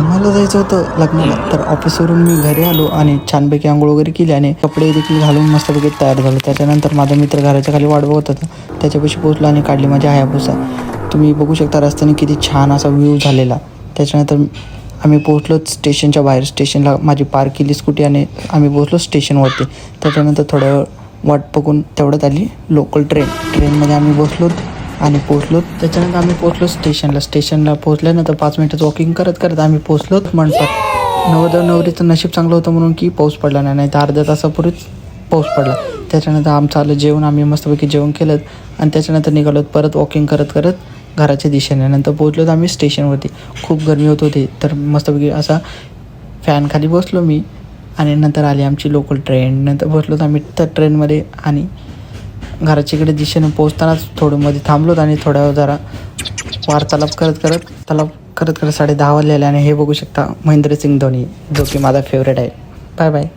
आम्हाला जायचं होतं लग्नाला. तर ऑफिसवरून मी घरी आलो आणि छानपैकी आंघोळ वगैरे केली आणि कपडे देखील घालून मस्तपैकी तयार झालो. त्याच्यानंतर माझा मित्र घराच्या खाली वाट बघत होता. त्याच्यापाशी पोहोचलो आणि काढली माझी हायाबुसा. तुम्ही बघू शकता रस्त्याने किती छान असा व्ह्यू झालेला. त्याच्यानंतर आम्ही पोहोचलो स्टेशनच्या बाहेर. स्टेशनला माझी पार्क केली स्कूटी आणि आम्ही पोहोचलो स्टेशनवरती. त्याच्यानंतर थोड्या वेळ वाट बघून तेवढ्यात आली लोकल ट्रेन ट्रेनमध्ये आम्ही बसलो. आणि पोहोचलो. त्याच्यानंतर आम्ही पोहोचलो स्टेशनला. स्टेशनला पोहोचल्यानंतर पाच मिनटाचं वॉकिंग करत करत आम्ही पोहोचलोच म्हणतात नवरदेव नवरीचं नशीब चांगलं होतं म्हणून की पाऊस पडला नाही. नाही तर अर्ध्या तासापूर्वीच पाऊस पडला. त्याच्यानंतर आमचं आलं जेवण. आम्ही मस्तपैकी जेवण केलं आणि त्याच्यानंतर निघालो. परत वॉकिंग करत करत घराच्या दिशेने. नंतर पोहोचलो आम्ही स्टेशनवरती. खूप गरमी होत होती. तर मस्तपैकी असा फॅनखाली बसलो मी आणि नंतर आली आमची लोकल ट्रेन नंतर बसलो तर आम्ही त्या ट्रेनमध्ये आणि घराच्या इकडे दिशेने पोहोचतानाच थोडं मध्ये थांबलोत आणि थोड्या जरा वार्तालाप करत करत त्याला करत करत साडे दहा वाजलेले आणि हे बघू शकता महेंद्रसिंग धोनी जो की माझा फेवरेट आहे. Bye bye